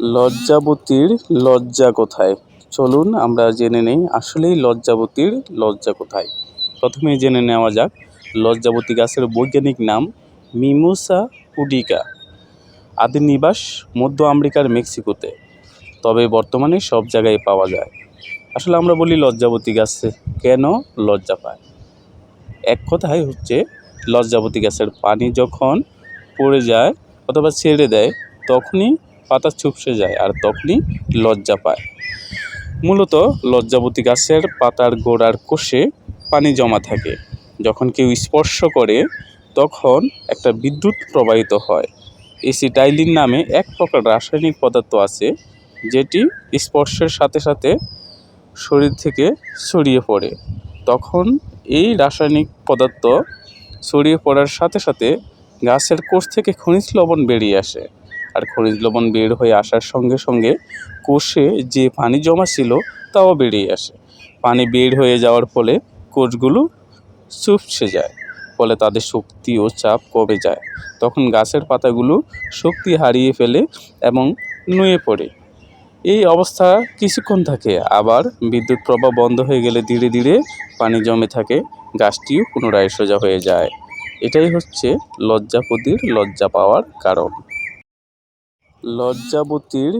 লজ্জাবতীর লজ্জা কোথায়? চলুন আমরা জেনে নেই আসলেই লজ্জাবতীর লজ্জা কোথায়। প্রথমেই জেনে নেওয়া যাক, লজ্জাবতী গাছের বৈজ্ঞানিক নাম মিমোসা পুডিকা আদি নিবাস মধ্য আমেরিকার মেক্সিকোতে, তবে বর্তমানে সব জায়গায় পাওয়া যায়। আসলে আমরা বলি লজ্জাবতী গাছে কেন লজ্জা পায়? এক কথায় হচ্ছে, লজ্জাবতী গাছের পানি যখন পড়ে যায় অথবা ছেড়ে দেয়, তখনই পাতা চুপসে যায় আর তখনই লজ্জা পায়। মূলত লজ্জাবতী গাছের পাতার গোড়ার কোষে পানি জমা থাকে। যখন কেউ স্পর্শ করে, তখন একটা বিদ্যুৎ প্রবাহিত হয়। এসিটাইলিন নামে এক প্রকার রাসায়নিক পদার্থ আছে, যেটি স্পর্শের সাথে সাথে শরীর থেকে ছড়িয়ে পড়ে। তখন এই রাসায়নিক পদার্থ ছড়িয়ে পড়ার সাথে সাথে গাছের কোষ থেকে খনিজ লবণ বেরিয়ে আসে। আর খনিজ লবণ বের হয়ে আসার সঙ্গে সঙ্গে কোষে যে পানি জমা ছিল তাও বেরিয়ে আসে। পানি বের হয়ে যাওয়ার ফলে কোষগুলো চুপসে যায়, ফলে তাদের শক্তি ও চাপ কমে যায়। তখন গাছের পাতাগুলো শক্তি হারিয়ে ফেলে এবং নুয়ে পড়ে। এই অবস্থা কিছুক্ষণ থাকে, আবার বিদ্যুৎ প্রবাহ বন্ধ হয়ে গেলে ধীরে ধীরে পানি জমে থাকে, গাছটিও পুনরায় সোজা হয়ে যায়। এটাই হচ্ছে লজ্জাপতির লজ্জা পাওয়ার কারণ। লজ্জাবতীর